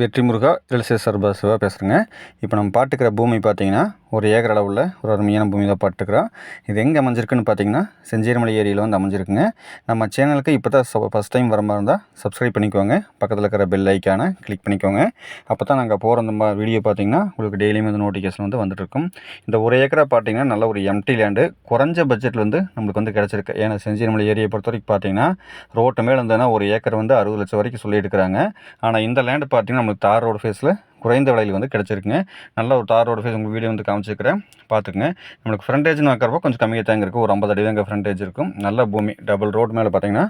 வெற்றி முருகா எல்சே சர்பா சிவா பேசுகிறேங்க இப்போ நம்ம பாட்டுக்கிற பூமி பார்த்தீங்கன்னா ஒரு ஏக்கர் அளவில் ஒரு அருமையான பூமி தான் பாட்டுக்கிறோம் இது எங்கே அமைஞ்சிருக்குன்னு பார்த்தீங்கன்னா செஞ்சேரிமலை ஏரியாவில் வந்து அமைஞ்சிருக்குங்க. நம்ம சேனலுக்கு இப்போ தான் ஃபஸ்ட் டைம் வர மாதிரி இருந்தால் சப்ஸ்கிரைப் பண்ணிக்கோங்க. பக்கத்தில் இருக்கிற பெல் ஐக்கானை கிளிக் பண்ணிக்கோங்க. அப்போ தான் நாங்கள் போகிற அந்த வீடியோ பார்த்தீங்கன்னா உங்களுக்கு டெய்லியும் வந்து நோட்டிஃபிகேஷன் வந்து வந்துட்டுருக்கும். இந்த ஒரு ஏக்கரை பார்த்தீங்கன்னா நல்ல ஒரு எம்டி லேண்டு குறைஞ்ச பட்ஜெட்டில் வந்து நம்மளுக்கு வந்து கிடச்சிருக்கு. ஏன்னா செஞ்சேரிமலை ஏரியை பொறுத்த வரைக்கும் பார்த்தீங்கன்னா ரோட்டு மேலே இருந்ததுன்னா ஒரு ஏக்கர் வந்து அறுபது லட்சம் வரைக்கும் சொல்லியிருக்கிறாங்க. ஆனால் இந்த லேண்டு பார்த்தீங்கன்னா நம்மளுக்கு தார் ரோடு ஃபேஸில் குறைந்த விலையில் வந்து கிடச்சிருக்குங்க. நல்ல ஒரு தார் ரோடு ஃபேஸ் உங்களுக்கு வீடியோ வந்து காமிச்சிருக்கிறேன். பார்த்துக்குங்க நம்மளுக்கு ஃப்ரண்டேஜ்னு வைக்கிறப்போ கொஞ்சம் கம்மியாக தாங்க இருக்குது ஒரு ஐம்பது அடி தாங்க ஃப்ரண்டேஜ் இருக்கும். நல்ல பூமி. டபுள் ரோடு மேலே பார்த்தீங்கன்னா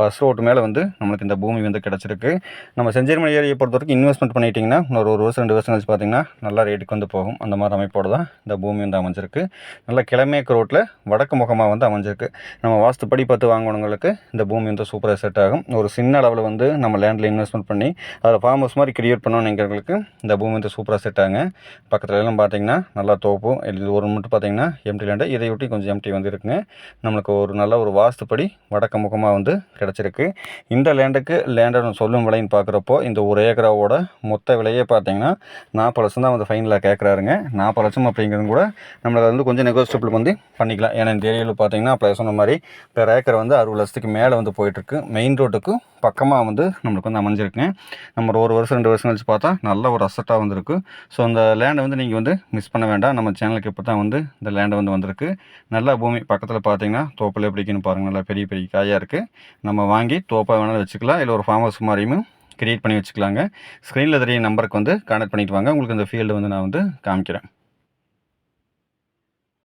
பஸ் ரோட்டு மேலே வந்து நம்மளுக்கு இந்த பூமி வந்து கிடச்சிருக்கு. நம்ம செஞ்சேரிமலை ஏரியை பொறுத்த வரைக்கும் இன்வெஸ்ட்மெண்ட் பண்ணிட்டிங்கன்னா இன்னொரு ஒரு வருஷம் ரெண்டு வருஷம் கழிச்சு பார்த்தீங்கன்னா நல்லா ரேட்டுக்கு வந்து போகும். அந்த மாதிரி அமைப்போடு தான் இந்த பூமி வந்து அமைஞ்சிருக்கு. நல்லா கிழமேக்கு ரோட்டில் வடக்கு முகமாக வந்து அமைஞ்சிருக்கு. நம்ம வாஸ்துப்படி பார்த்து வாங்கினவங்களுக்கு இந்த பூமி வந்து சூப்பராக செட் ஆகும். ஒரு சின்ன அளவில் வந்து நம்ம லேண்டில் இன்வெஸ்ட்மெண்ட் பண்ணி அதில் ஃபார்ம் ஹவுஸ் மாதிரி கிரியேட் பண்ணணுங்கிறவங்களுக்கு இந்த பூமி வந்து சூப்பராக செட் ஆகுங்க. பக்கத்துல எல்லாம் பார்த்தீங்கன்னா நல்லா தோப்பும் இது ஒரு மட்டும் பார்த்தீங்கன்னா எம்டி லேண்டு இதை ஒட்டி கொஞ்சம் எம்டி வந்து இருக்குங்க. நம்மளுக்கு ஒரு நல்ல ஒரு வாஸ்துப்படி வடக்கு முகமாக வந்து கிடச்சிருக்கு. இந்த லேண்டுக்கு லேண்டை சொல்லும் விலைன்னு பார்க்குறப்போ இந்த ஒரு ஏக்கராவோட மொத்த விலையே பார்த்தீங்கன்னா நாற்பது லட்சம் தான் வந்து ஃபைனலாக கேட்குறாருங்க நாற்பது லட்சம் அப்படிங்கிறது கூட நம்மளை வந்து கொஞ்சம் நெகோசியபிள் வந்து பண்ணிக்கலாம். ஏன்னா இந்த ஏரியாவில் பார்த்தீங்கன்னா அப்போ சொன்ன மாதிரி பெர் ஏக்கர் வந்து அறுபது லட்சத்துக்கு மேலே வந்து போயிட்டுருக்கு. மெயின் ரோட்டுக்கு பக்கமாக வந்து நம்மளுக்கு வந்து அமைஞ்சிருக்குங்க. நம்ம ஒரு வருஷம் ரெண்டு வருஷம் கழிச்சு பார்த்தா நல்ல ஒரு அசட்டாக வந்திருக்கு. ஸோ அந்த லேண்டை வந்து நீங்கள் வந்து மிஸ் பண்ண வேண்டாம். நம்ம சேனலுக்கு இப்போ தான் வந்து இந்த லேண்டை வந்து வந்திருக்கு. நல்ல பூமி பக்கத்தில் பார்த்தீங்கன்னா தோப்பில் எப்படிக்குன்னு பாருங்கள் நல்லா பெரிய பெரிய காயாக இருக்குது நம்ம வாங்கி தோப்பாக வேணாலும் வச்சுக்கலாம். இல்லை ஒரு ஃபார்ம் ஹவுஸ் மாதிரியும் கிரியேட் பண்ணி வச்சுக்கலாங்க. ஸ்க்ரீனில் தெரிய நம்பருக்கு வந்து கான்டாக்ட் பண்ணிட்டு வாங்க. உங்களுக்கு இந்த ஃபீல்டு வந்து நான் வந்து காமிக்கிறேன்.